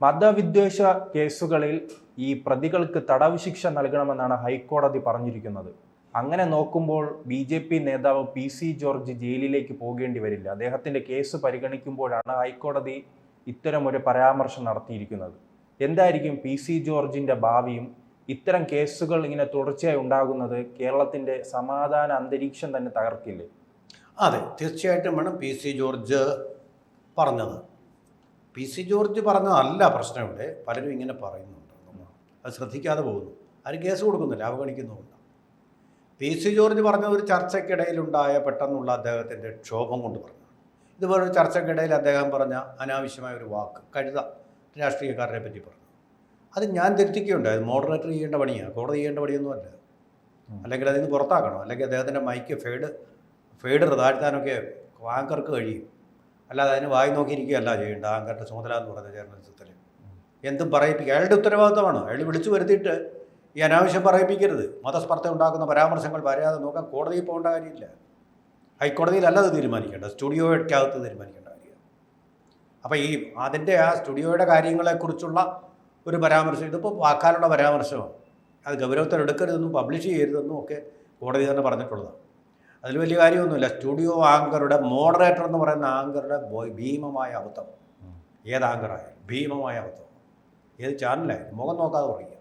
മതവിദ്വേഷ കേസുകളിൽ ഈ പ്രതികൾക്ക് തടവ് ശിക്ഷ നൽകണമെന്നാണ് ഹൈക്കോടതി പറഞ്ഞിരിക്കുന്നത്. അങ്ങനെ നോക്കുമ്പോൾ ബി ജെ പി നേതാവ് പി സി ജോർജ് ജയിലിലേക്ക് പോകേണ്ടി വരില്ല. അദ്ദേഹത്തിന്റെ കേസ് പരിഗണിക്കുമ്പോഴാണ് ഹൈക്കോടതി ഇത്തരമൊരു പരാമർശം നടത്തിയിരിക്കുന്നത്. എന്തായിരിക്കും പി സി ജോർജിന്റെ ഭാവിയും? ഇത്തരം കേസുകൾ ഇങ്ങനെ തുടർച്ചയായി ഉണ്ടാകുന്നത് കേരളത്തിന്റെ സമാധാന അന്തരീക്ഷം തന്നെ തകർക്കില്ലേ? അതെ തീർച്ചയായിട്ടും വേണം പി സി ജോർജ് പറഞ്ഞത്. പി സി ജോർജ് പറഞ്ഞതല്ല പ്രശ്നം ഇവിടെ പലരും ഇങ്ങനെ പറയുന്നുണ്ട്. അത് ശ്രദ്ധിക്കാതെ പോകുന്നു. ആരും കേസ് കൊടുക്കുന്നില്ല. അവഗണിക്കുന്നുമില്ല. പി സി ജോർജ് പറഞ്ഞ ഒരു ചർച്ചയ്ക്കിടയിലുണ്ടായ പെട്ടെന്നുള്ള അദ്ദേഹത്തിന്റെ ക്ഷോഭം കൊണ്ട് പറഞ്ഞു ഇതുപോലൊരു ചർച്ചയ്ക്കിടയിൽ അദ്ദേഹം പറഞ്ഞ അനാവശ്യമായ ഒരു വാക്ക് കഴുത രാഷ്ട്രീയക്കാരനെ പറ്റി പറഞ്ഞു. അത് ഞാൻ തിരുത്തിക്കുകയുണ്ടായത് മോഡറേറ്റർ ചെയ്യേണ്ട പണിയാണ് കോടതി ചെയ്യേണ്ട പണിയൊന്നുമല്ല. അല്ലെങ്കിൽ അതിൽ നിന്ന് പുറത്താക്കണം. അല്ലെങ്കിൽ അദ്ദേഹത്തിന്റെ മൈക്ക് ഫേഡ് ഫേഡ് താഴ്ത്താനൊക്കെ ആങ്കർക്ക് കഴിയും. അല്ലാതെ അതിന് വായി നോക്കിയിരിക്കുകയല്ല ചെയ്യേണ്ട. ആങ്കറിന്റെ ചുമതല എന്ന് പറഞ്ഞ ജേർണലിസത്തിൽ എന്തും പറയിപ്പിക്കുക. അയാളുടെ ഉത്തരവാദിത്തമാണ് അയാൾ വിളിച്ചു വരുത്തിയിട്ട് ഈ അനാവശ്യം പറയിപ്പിക്കരുത്. മതസ്പർദ്ധ ഉണ്ടാക്കുന്ന പരാമർശങ്ങൾ വരാതെ നോക്കാൻ കോടതിയിൽ പോകേണ്ട കാര്യമില്ല. ഹൈക്കോടതിയിലല്ല അത് തീരുമാനിക്കേണ്ടത് സ്റ്റുഡിയോയ്ക്കകത്ത് തീരുമാനിക്കേണ്ട കാര്യമാണ് അപ്പോൾ ഈ അതിന്റെ ആ സ്റ്റുഡിയോയുടെ കാര്യങ്ങളെക്കുറിച്ചുള്ള ഒരു പരാമർശം ഇതിപ്പോൾ വാക്കാലുള്ള പരാമർശമാണ്. അത് ഗൗരവത്തിൽ എടുക്കരുതെന്നും പബ്ലിഷ് ചെയ്യരുതെന്നും ഒക്കെ കോടതി തന്നെ പറഞ്ഞിട്ടുള്ളതാണ്. അതിൽ വലിയ കാര്യമൊന്നുമില്ല. സ്റ്റുഡിയോ ആങ്കറുടെ മോഡറേറ്റർ എന്ന് പറയുന്ന ആങ്കറുടെ ഭീമമായ അബദ്ധം. ഏത് ആങ്കറായാലും ഭീമമായ അബദ്ധം. ഏത് ചാനലായാലും മുഖം നോക്കാതെ പറയുക.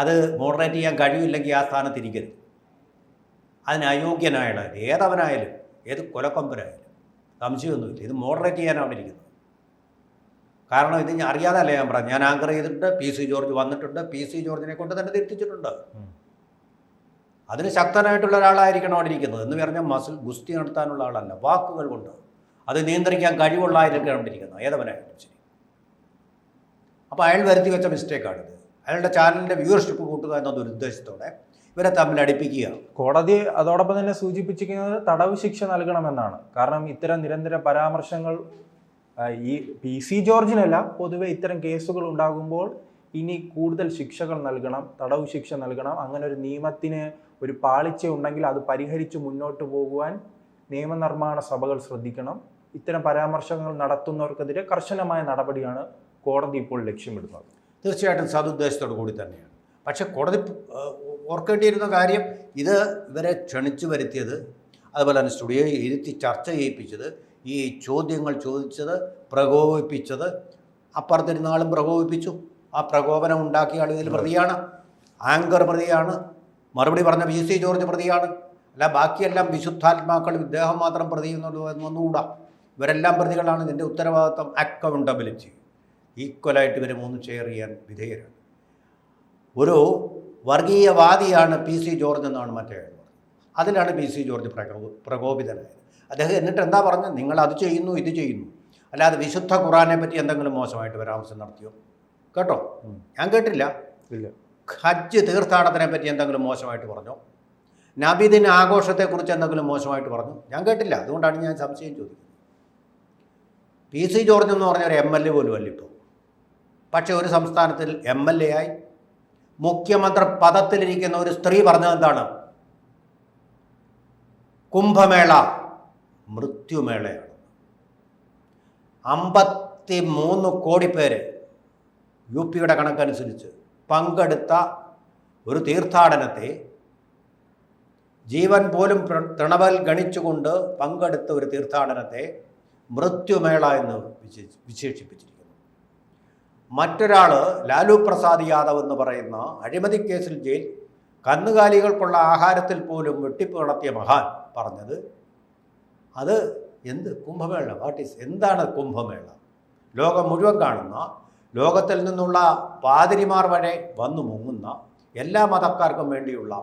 അത് മോഡറേറ്റ് ചെയ്യാൻ കഴിയില്ലെങ്കിൽ ആ സ്ഥാനത്ത് ഇരിക്കരുത്. അതിന് അയോഗ്യനായാലും ഏതവനായാലും ഏത് കൊലക്കൊമ്പനായാലും സംശയമൊന്നുമില്ല. ഇത് മോഡറേറ്റ് ചെയ്യാൻ ചെയ്യാനാണ് ഇരിക്കുന്നത്. കാരണം ഇത് ഞാൻ അറിയാതല്ല ഞാൻ പറഞ്ഞു ഞാൻ ആങ്കർ ചെയ്തിട്ടുണ്ട് പി സി ജോർജ് വന്നിട്ടുണ്ട് പി സി ജോർജിനെ കൊണ്ട് തന്നെ തിരുത്തിച്ചിട്ടുണ്ട്. അതിന് ശക്തനായിട്ടുള്ള ഒരാളായിരിക്കണം അവിടെ ഇരിക്കുന്നത്. എന്ന് പറഞ്ഞാൽ മസിൽ ഗുസ്തി നടത്താനുള്ള ആളല്ല. വാക്കുകൾ കൊണ്ട്. അത് നിയന്ത്രിക്കാൻ കഴിവുള്ള ആയിരിക്കണം അവിടെ ഇരിക്കുന്നത്. ഏതവനായാലും ശരി. അപ്പോൾ അയാൾ വരുത്തി വെച്ച മിസ്റ്റേക്കാണിത്. അയാളുടെ ചാനലിന്റെ വ്യൂവർഷിപ്പ് കൂട്ടുക എന്ന ദുരുദ്ദേശത്തോടെ ഇവരെ തമ്മിൽ അടുപ്പിക്കുക. കോടതി അതോടൊപ്പം തന്നെ സൂചിപ്പിച്ചിരിക്കുന്നത് തടവ് ശിക്ഷ നൽകണമെന്നാണ്. കാരണം ഇത്തരം നിരന്തര പരാമർശങ്ങൾ ഈ പി സി ജോർജിനല്ല പൊതുവെ ഇത്തരം കേസുകൾ ഉണ്ടാകുമ്പോൾ ഇനി കൂടുതൽ ശിക്ഷകൾ നൽകണം തടവ് ശിക്ഷ നൽകണം. അങ്ങനെ ഒരു നിയമത്തിന് ഒരു പാളിച്ച ഉണ്ടെങ്കിൽ അത് പരിഹരിച്ച് മുന്നോട്ട് പോകുവാൻ നിയമനിർമ്മാണ സഭകൾ ശ്രദ്ധിക്കണം. ഇത്തരം പരാമർശങ്ങൾ നടത്തുന്നവർക്കെതിരെ കർശനമായ നടപടിയാണ് കോടതി ഇപ്പോൾ ലക്ഷ്യമിടുന്നത്. തീർച്ചയായിട്ടും സതുദ്ദേശത്തോടു കൂടി തന്നെയാണ്. പക്ഷേ കോടതി ഓർക്കേണ്ടിയിരുന്ന കാര്യം ഇത് ഇവരെ ക്ഷണിച്ചു വരുത്തിയത് അതുപോലെ തന്നെ സ്റ്റുഡിയോയിൽ ഇരുത്തി ചർച്ച ചെയ്യിപ്പിച്ചത് ഈ ചോദ്യങ്ങൾ ചോദിച്ചത് പ്രകോപിപ്പിച്ചത് അപ്പുറത്തിരുന്നാളും പ്രകോപിപ്പിച്ചു. ആ പ്രകോപനം ഉണ്ടാക്കിയ ആൾ ഇതിൽ പ്രതിയാണ്. ആങ്കർ പ്രതിയാണ്. മറുപടി പറഞ്ഞ പി സി ജോർജ് പ്രതിയാണ്. അല്ല ബാക്കിയെല്ലാം വിശുദ്ധാത്മാക്കൾ ഇദ്ദേഹം മാത്രം പ്രതി എന്നൊന്നുകൂടാ. ഇവരെല്ലാം പ്രതികളാണ്. ഇതിന്റെ ഉത്തരവാദിത്വം അക്കൗണ്ടബിലിറ്റി ഈക്വലായിട്ട് ഇവർ മൂന്ന് ഷെയർ ചെയ്യാൻ വിധേയരാണ്. ഒരു വർഗീയവാദിയാണ് പി സി ജോർജ് എന്നാണ് മറ്റേ അതിലാണ് പി സി ജോർജ് പ്രകോ പ്രകോപിതനായത്. അദ്ദേഹം എന്നിട്ട് എന്താ പറഞ്ഞത്? നിങ്ങൾ അത് ചെയ്യുന്നു ഇത് ചെയ്യുന്നു. അല്ലാതെ വിശുദ്ധ ഖുറാനെ പറ്റി എന്തെങ്കിലും മോശമായിട്ട് പരാമർശം നടത്തിയോ? കേട്ടോ? ഞാൻ കേട്ടില്ല. ഇല്ല. ഹജ്ജ് തീർത്ഥാടനത്തിനെ പറ്റി എന്തെങ്കിലും മോശമായിട്ട് പറഞ്ഞോ? നബിദിന ആഘോഷത്തെക്കുറിച്ച് എന്തെങ്കിലും മോശമായിട്ട് പറഞ്ഞു? ഞാൻ കേട്ടില്ല. അതുകൊണ്ടാണ് ഞാൻ സംശയം ചോദിക്കുന്നത്. പി സി ജോർജ് എന്ന് പറഞ്ഞ ഒരു എം എൽ എ പോലും അല്ല ഇപ്പോൾ. പക്ഷേ ഒരു സംസ്ഥാനത്തിൽ എം എൽ എ ആയി മുഖ്യമന്ത്രി പദത്തിലിരിക്കുന്ന ഒരു സ്ത്രീ പറഞ്ഞത് എന്താണ്? കുംഭമേള മൃത്യുമേളയാണ്. അമ്പത്തി മൂന്ന് കോടി പേര് യു പിയുടെ കണക്കനുസരിച്ച് പങ്കെടുത്ത ഒരു തീർത്ഥാടനത്തെ ജീവൻ പോലും തൃണവൽ ഗണിച്ചുകൊണ്ട് പങ്കെടുത്ത ഒരു തീർത്ഥാടനത്തെ മൃത്യുമേള എന്ന് വിശേഷിപ്പിച്ചിരിക്കുന്നു. മറ്റൊരാൾ ലാലു പ്രസാദ് യാദവ് എന്ന് പറയുന്ന അഴിമതി കേസിൽ ജയിൽ കന്നുകാലികൾക്കുള്ള ആഹാരത്തിൽ പോലും വെട്ടിപ്പ് നടത്തിയ മഹാൻ പറഞ്ഞത് അത് എന്ത് കുംഭമേള? വാട്ട് ഈസ് എന്താണ് കുംഭമേള? ലോകം മുഴുവൻ കാണുന്ന ലോകത്തിൽ നിന്നുള്ള പാതിരിമാർ വരെ വന്നു മുങ്ങുന്ന എല്ലാ മതക്കാർക്കും വേണ്ടിയുള്ള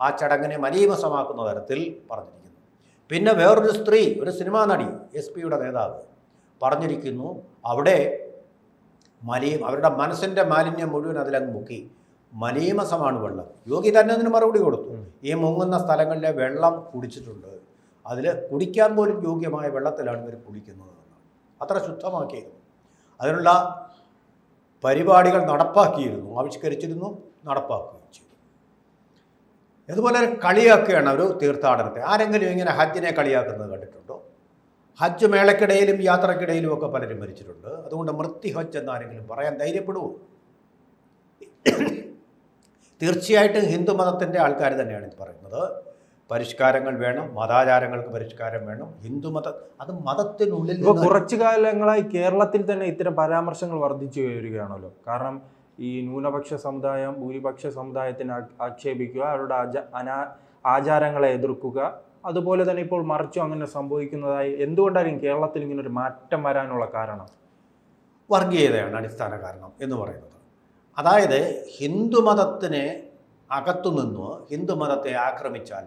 ആ ചടങ്ങിനെ മലീമസമാക്കുന്ന തരത്തിൽ പറഞ്ഞിരിക്കുന്നു. പിന്നെ വേറൊരു സ്ത്രീ ഒരു സിനിമാ നടി എസ് പിയുടെ നേതാവ് പറഞ്ഞിരിക്കുന്നു അവിടെ മലീം അവരുടെ മനസ്സിന്റെ മാലിന്യം മുഴുവൻ അതിലങ്ങ് മുക്കി. മലീമസമാണ് വെള്ളം. യോഗി തന്നെ അതിന് മറുപടി കൊടുത്തു. ഈ മുങ്ങുന്ന സ്ഥലങ്ങളിലെ വെള്ളം കുടിച്ചിട്ടുണ്ട്. അതിൽ കുടിക്കാൻ പോലും യോഗ്യമായ വെള്ളത്തിലാണ് ഇവർ കുടിക്കുന്നത്. അത്ര ശുദ്ധമാക്കിയത് അതിനുള്ള പരിപാടികൾ നടപ്പാക്കിയിരുന്നു ആവിഷ്കരിച്ചിരുന്നു നടപ്പാക്കുകയും ചെയ്തു. ഇതുപോലെ കളിയാക്കുകയാണ് ഒരു തീർത്ഥാടനത്തെ. ആരെങ്കിലും ഇങ്ങനെ ഹജ്ജിനെ കളിയാക്കുന്നത് കണ്ടിട്ടുണ്ടോ? ഹജ്ജ് മേളക്കിടയിലും യാത്രക്കിടയിലും ഒക്കെ പലരും മരിച്ചിട്ടുണ്ട്. അതുകൊണ്ട് മൃത്യു ഹജ്ജ് എന്നാരെങ്കിലും പറയാൻ ധൈര്യപ്പെടുവോ? തീർച്ചയായിട്ടും ഹിന്ദു മതത്തിന്റെ ആൾക്കാർ തന്നെയാണ് ഇത് പറയുന്നത്. പരിഷ്കാരങ്ങൾ വേണം മതാചാരങ്ങൾക്ക് പരിഷ്കാരം വേണം ഹിന്ദുമത അത് മതത്തിനുള്ളിൽ കുറച്ചു കാലങ്ങളായി കേരളത്തിൽ തന്നെ ഇത്തരം പരാമർശങ്ങൾ വർദ്ധിച്ചു വരികയാണല്ലോ. കാരണം ഈ ന്യൂനപക്ഷ സമുദായം ഭൂരിപക്ഷ സമുദായത്തിന് ആക്ഷേപിക്കുക അവരുടെ ആച- അനാ ആചാരങ്ങളെ എതിർക്കുക അതുപോലെ തന്നെ ഇപ്പോൾ മറിച്ചും അങ്ങനെ സംഭവിക്കുന്നതായി എന്തുകൊണ്ടായിരിക്കും കേരളത്തിൽ ഇങ്ങനെ ഒരു മാറ്റം വരാനുള്ള കാരണം? വർഗീയതയാണ് അടിസ്ഥാന കാരണം എന്ന് പറയുന്നത്. അതായത് ഹിന്ദു മതത്തിനെ അകത്തുനിന്ന് ഹിന്ദുമതത്തെ ആക്രമിച്ചാൽ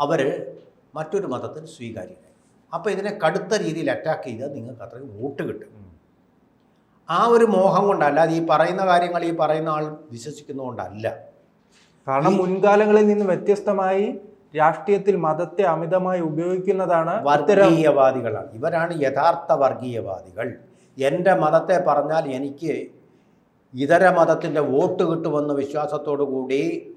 അവർ മറ്റൊരു മതത്തിന് സ്വീകാര്യരായി. അപ്പോൾ ഇതിനെ കടുത്ത രീതിയിൽ അറ്റാക്ക് ചെയ്താൽ നിങ്ങൾക്ക് അത്രയും വോട്ട് കിട്ടും. ആ ഒരു മോഹം കൊണ്ടല്ല അത് ഈ പറയുന്ന കാര്യങ്ങൾ ഈ പറയുന്ന ആൾ വിശ്വസിക്കുന്നതുകൊണ്ടല്ല. കാരണം മുൻകാലങ്ങളിൽ നിന്ന് വ്യത്യസ്തമായി രാഷ്ട്രീയത്തിൽ മതത്തെ അമിതമായി ഉപയോഗിക്കുന്നതാണ് വർഗീയവാദികളാണ്. ഇവരാണ് യഥാർത്ഥ വർഗീയവാദികൾ. എന്റെ മതത്തെ പറഞ്ഞാൽ എനിക്ക് ഇതര മതത്തിന്റെ വോട്ട് കിട്ടുമെന്ന വിശ്വാസത്തോടു കൂടി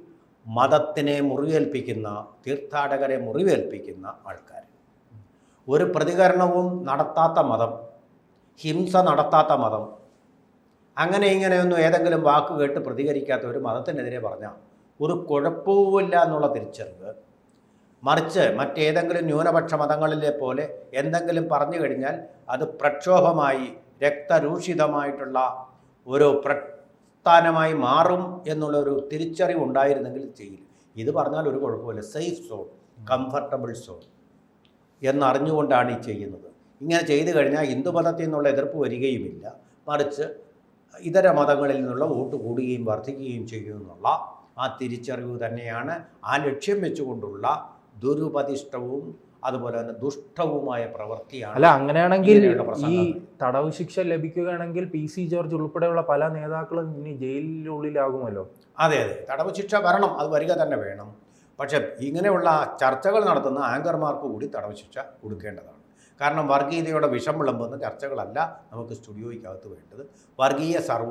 മതത്തിനെ മുറിവേൽപ്പിക്കുന്ന തീർത്ഥാടകരെ മുറിവേൽപ്പിക്കുന്ന ആൾക്കാർ. ഒരു പ്രതികരണവും നടത്താത്ത മതം ഹിംസ നടത്താത്ത മതം അങ്ങനെ ഇങ്ങനെയൊന്നും ഏതെങ്കിലും വാക്ക് കേട്ട് പ്രതികരിക്കാത്ത ഒരു മതത്തിനെതിരെ പറഞ്ഞാൽ ഒരു കുഴപ്പവുമില്ല എന്നുള്ള തിരിച്ചറിവ്. മറിച്ച് മറ്റേതെങ്കിലും ന്യൂനപക്ഷ മതങ്ങളിലെ പോലെ എന്തെങ്കിലും പറഞ്ഞു കഴിഞ്ഞാൽ അത് പ്രക്ഷോഭമായി രക്തരൂഷിതമായിട്ടുള്ള ഒരു പ്രസ്ഥാനമായി മാറും എന്നുള്ളൊരു തിരിച്ചറിവ് ഉണ്ടായിരുന്നെങ്കിൽ ഇത് ചെയ്യില്ല. ഇത് പറഞ്ഞാൽ ഒരു കുഴപ്പമില്ല. സേഫ് സോൺ കംഫർട്ടബിൾ സോൺ എന്നറിഞ്ഞുകൊണ്ടാണ് ഈ ചെയ്യുന്നത്. ഇങ്ങനെ ചെയ്തു കഴിഞ്ഞാൽ ഹിന്ദു മതത്തിൽ നിന്നുള്ള എതിർപ്പ് വരികയുമില്ല. മറിച്ച് ഇതര മതങ്ങളിൽ നിന്നുള്ള വോട്ട് കൂടുകയും വർദ്ധിക്കുകയും ചെയ്യുമെന്നുള്ള ആ തിരിച്ചറിവ് തന്നെയാണ് ആ ലക്ഷ്യം വെച്ചുകൊണ്ടുള്ള ദുരുപതിഷ്ടവും അതുപോലെ തന്നെ ദുഷ്ടവുമായ പ്രവൃത്തിയാണ് അല്ല അങ്ങനെയാണെങ്കിൽ ഈ. തടവ് ശിക്ഷ ലഭിക്കുകയാണെങ്കിൽ പി സി ജോർജ് ഉൾപ്പെടെയുള്ള പല നേതാക്കളും ഇനി ജയിലിനുള്ളിലാകുമല്ലോ? അതെ അതെ. തടവ് ശിക്ഷ വരണം അത് വരിക തന്നെ വേണം. പക്ഷേ ഇങ്ങനെയുള്ള ചർച്ചകൾ നടത്തുന്ന ആങ്കർമാർക്ക് കൂടി തടവ് ശിക്ഷ കൊടുക്കേണ്ടതാണ്. കാരണം വർഗീയതയുടെ വിഷം വിളമ്പുന്ന ചർച്ചകളല്ല നമുക്ക് സ്റ്റുഡിയോയ്ക്കകത്ത് വേണ്ടത്. വർഗീയ സർവ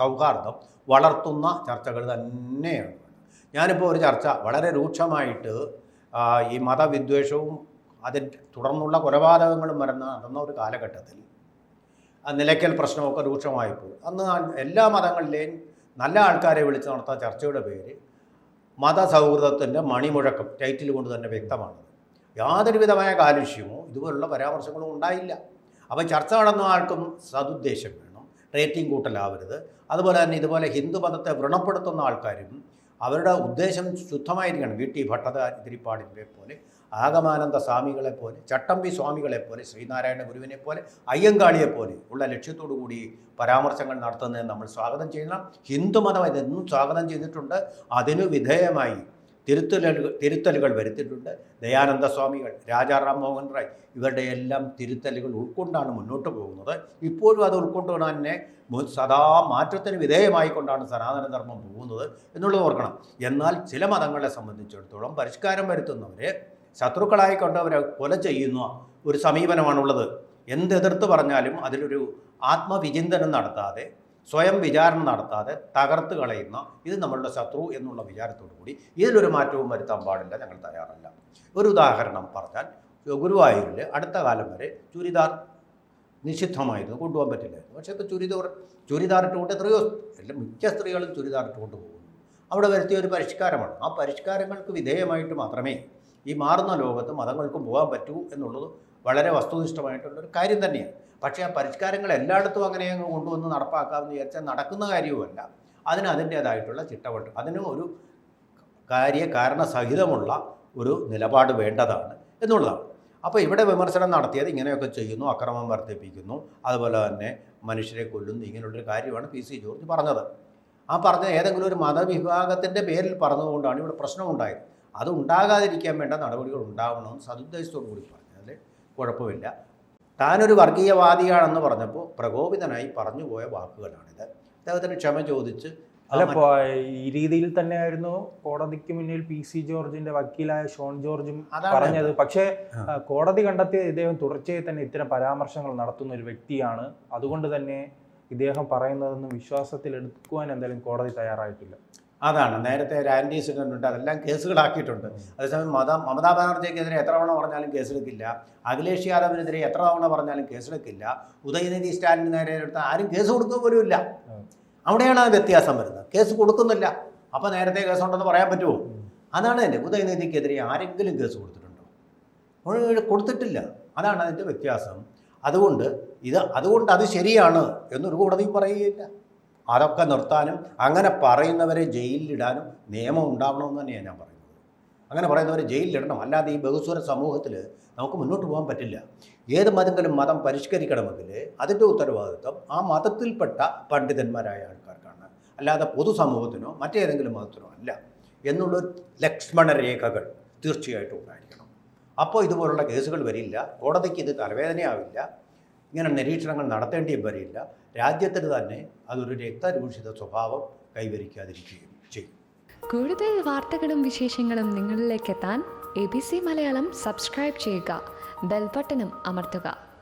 സൗഹാർദ്ദം വളർത്തുന്ന ചർച്ചകൾ തന്നെയാണ് ഞാനിപ്പോൾ ഒരു ചർച്ച വളരെ രൂക്ഷമായിട്ട് ഈ മതവിദ്വേഷവും അതിന്റെ തുടർന്നുള്ള കൊലപാതകങ്ങളും വരുന്ന നടന്ന ഒരു കാലഘട്ടത്തിൽ ആ നിലയ്ക്കൽ പ്രശ്നമൊക്കെ രൂക്ഷമായപ്പോൾ അന്ന് എല്ലാ മതങ്ങളിലെയും നല്ല ആൾക്കാരെ വിളിച്ച് നടത്തുന്ന ചർച്ചയുടെ പേര് മതസൗഹൃദത്തിന്റെ മണിമുഴക്കം ടൈറ്റിൽ കൊണ്ട് തന്നെ വ്യക്തമാണ് യാതൊരുവിധമായ കാലുഷ്യമോ ഇതുപോലുള്ള പരാമർശങ്ങളോ ഉണ്ടായില്ല. അപ്പോൾ ചർച്ച നടന്ന ആൾക്കും സതുദ്ദേശം വേണം. റേറ്റിംഗ് കൂട്ടലാവരുത്. അതുപോലെ തന്നെ ഇതുപോലെ ഹിന്ദു മതത്തെ വ്രണപ്പെടുത്തുന്ന ആൾക്കാരും അവരുടെ ഉദ്ദേശം ശുദ്ധമായിരിക്കണം. വി ടി ഭട്ടതിരിപ്പാടിനെ പോലെ ആഗമാനന്ദ സ്വാമികളെ പോലെ ചട്ടമ്പി സ്വാമികളെ പോലെ ശ്രീനാരായണ ഗുരുവിനെ പോലെ അയ്യങ്കാളിയെ പോലെ ഉള്ള ലക്ഷ്യത്തോടു കൂടി പരാമർശങ്ങൾ നടത്തുന്നതിന് നമ്മൾ സ്വാഗതം ചെയ്യണം. ഹിന്ദുമതം ഇതെന്നും സ്വാഗതം ചെയ്തിട്ടുണ്ട്. അതിനു വിധേയമായി തിരുത്തലുകൾ തിരുത്തലുകൾ വരുത്തിയിട്ടുണ്ട്. ദയാനന്ദ സ്വാമികൾ രാജാറാം മോഹൻ റായ് ഇവരുടെ എല്ലാം തിരുത്തലുകൾ ഉൾക്കൊണ്ടാണ് മുന്നോട്ട് പോകുന്നത്. ഇപ്പോഴും അത് ഉൾക്കൊണ്ട് തന്നെ സദാ മാറ്റത്തിന് വിധേയമായിക്കൊണ്ടാണ് സനാതന ധർമ്മം പോകുന്നത് എന്നുള്ളത് ഓർക്കണം. എന്നാൽ ചില മതങ്ങളെ സംബന്ധിച്ചിടത്തോളം പരിഷ്കാരം വരുത്തുന്നവരെ ശത്രുക്കളായി കൊണ്ടവരെ കൊല ചെയ്യുന്ന ഒരു സമീപനമാണുള്ളത്. എന്തെതിർത്ത് പറഞ്ഞാലും അതിലൊരു ആത്മവിചിന്തനം നടത്താതെ സ്വയം വിചാരണ നടത്താതെ തകർത്ത് കളയുന്ന ഇത് നമ്മളുടെ ശത്രു എന്നുള്ള വിചാരത്തോടു കൂടി ഇതിലൊരു മാറ്റവും വരുത്താൻ പാടില്ല ഞങ്ങൾ തയ്യാറല്ല. ഒരു ഉദാഹരണം പറഞ്ഞാൽ ഗുരുവായൂരിൽ അടുത്ത കാലം വരെ ചുരിദാർ നിഷിദ്ധമായിരുന്നു കൊണ്ടുപോകാൻ പറ്റില്ലായിരുന്നു. പക്ഷേ ഇപ്പോൾ ചുരിദാർ ചുരിദാർ ഇട്ടുകൊണ്ട് എത്രയോ എല്ലാം മിക്ക സ്ത്രീകളും ചുരിദാർ ഇട്ടുകൊണ്ട് പോകുന്നു. അവിടെ വരുത്തിയ ഒരു പരിഷ്കാരമാണ്. ആ പരിഷ്കാരങ്ങൾക്ക് വിധേയമായിട്ട് മാത്രമേ ഈ മാറുന്ന ലോകത്ത് മതങ്ങൾക്കും പോകാൻ പറ്റൂ എന്നുള്ളത് വളരെ വസ്തുനിഷ്ഠമായിട്ടുള്ളൊരു കാര്യം തന്നെയാണ്. പക്ഷേ ആ പരിഷ്കാരങ്ങൾ എല്ലായിടത്തും അങ്ങനെ അങ്ങ് കൊണ്ടുവന്ന് നടപ്പാക്കാമെന്ന് വിചാരിച്ചാൽ നടക്കുന്ന കാര്യവുമല്ല. അതിന് അതിന്റേതായിട്ടുള്ള ചിട്ടവട്ട്. അതിന് ഒരു കാര്യ കാരണസഹിതമുള്ള ഒരു നിലപാട് വേണ്ടതാണ് എന്നുള്ളതാണ്. അപ്പോൾ ഇവിടെ വിമർശനം നടത്തിയത് ഇങ്ങനെയൊക്കെ ചെയ്യുന്നു അക്രമം വർദ്ധിപ്പിക്കുന്നു അതുപോലെ തന്നെ മനുഷ്യരെ കൊല്ലുന്നു ഇങ്ങനെയുള്ളൊരു കാര്യമാണ് പി സി ജോർജ് പറഞ്ഞത്. ആ പറഞ്ഞ ഏതെങ്കിലും ഒരു മതവിഭാഗത്തിന്റെ പേരിൽ പറഞ്ഞതുകൊണ്ടാണ് ഇവിടെ പ്രശ്നമുണ്ടായത്. അത് ഉണ്ടാകാതിരിക്കാൻ വേണ്ട നടപടികൾ ഉണ്ടാവണമെന്ന് സതുദ്ദേശത്തോടു കൂടി പറഞ്ഞതിൽ കുഴപ്പമില്ല. താനൊരു വർഗീയവാദിയാണെന്ന് പറഞ്ഞപ്പോൾ പ്രകോപിതനായി പറഞ്ഞുപോയ വാക്കുകളാണിത്. അദ്ദേഹത്തിന് ക്ഷമ ചോദിച്ച് ആ അല്ല മറ്റ് ഈ രീതിയിൽ തന്നെയായിരുന്നു കോടതിക്ക് മുന്നിൽ പി സി ജോർജിന്റെ വക്കീലായ ഷോൺ ജോർജും പറഞ്ഞത്. പക്ഷേ കോടതി കണ്ടെത്തിയ ഇദ്ദേഹം തുടർച്ചയായി തന്നെ ഇത്തരം പരാമർശങ്ങൾ നടത്തുന്ന ഒരു വ്യക്തിയാണ്. അതുകൊണ്ട് തന്നെ ഇദ്ദേഹം പറയുന്നതൊന്നും വിശ്വാസത്തിൽ എടുക്കുവാൻ എന്തായാലും കോടതി തയ്യാറായിട്ടില്ല. അതാണ്. നേരത്തെ ഒരു ആന്റി ഉണ്ട് അതെല്ലാം കേസുകളാക്കിയിട്ടുണ്ട്. അതേസമയം മത മമതാ ബാനർജിക്കെതിരെ എത്ര തവണ പറഞ്ഞാലും കേസെടുക്കില്ല. അഖിലേഷ് യാദവിനെതിരെ എത്ര തവണ പറഞ്ഞാലും കേസെടുക്കില്ല. ഉദയനിധി സ്റ്റാലിന് നേരെ എടുത്ത ആരും കേസ് കൊടുക്കുക പോലും ഇല്ല. അവിടെയാണ് ആ വ്യത്യാസം വരുന്നത്. കേസ് കൊടുക്കുന്നില്ല. അപ്പോൾ നേരത്തെ കേസുണ്ടെന്ന് പറയാൻ പറ്റുമോ? അതാണ് എന്റെ ഉദയനിധിക്കെതിരെ ആരെങ്കിലും കേസ് കൊടുത്തിട്ടുണ്ടോ? കൊടുത്തിട്ടില്ല. അതാണ് അതിന്റെ വ്യത്യാസം. അതുകൊണ്ട് ഇത് അതുകൊണ്ട് അത് ശരിയാണ് എന്നൊരു കോടതി പറയുകയില്ല. അതൊക്കെ നിർത്താനും അങ്ങനെ പറയുന്നവരെ ജയിലിലിടാനും നിയമം ഉണ്ടാവണമെന്ന് തന്നെയാണ് ഞാൻ പറയുന്നത്. അങ്ങനെ പറയുന്നവരെ ജയിലിലിടണം. അല്ലാതെ ഈ ബഹുസ്വര സമൂഹത്തിൽ നമുക്ക് മുന്നോട്ട് പോകാൻ പറ്റില്ല. ഏത് മതങ്ങളും മതം പരിഷ്കരിക്കണമെങ്കിൽ അതിന്റെ ഉത്തരവാദിത്വം ആ മതത്തിൽപ്പെട്ട പണ്ഡിതന്മാരായ ആൾക്കാർക്കാണ്. അല്ലാതെ പൊതുസമൂഹത്തിനോ മറ്റേതെങ്കിലും മതത്തിനോ അല്ല എന്നുള്ള ലക്ഷ്മണ രേഖകൾ തീർച്ചയായിട്ടും ഉണ്ടായിരിക്കണം. അപ്പോൾ ഇതുപോലുള്ള കേസുകൾ വരില്ല. കോടതിക്ക് ഇത് തലവേദനയാവില്ല. ഇങ്ങനെ നിരീക്ഷണങ്ങൾ നടത്തേണ്ടിയും വരില്ല. രാജ്യത്തിന് തന്നെ അതൊരു രക്തരൂഷിത സ്വഭാവം കൈവരിക്കാതിരിക്കുകയും ചെയ്യും. കൂടുതൽ വാർത്തകളും വിശേഷങ്ങളും നിങ്ങളിലേക്ക് എത്താൻ A B C Malayalam subscribe ചെയ്യുക. ബെൽബട്ടനും അമർത്തുക.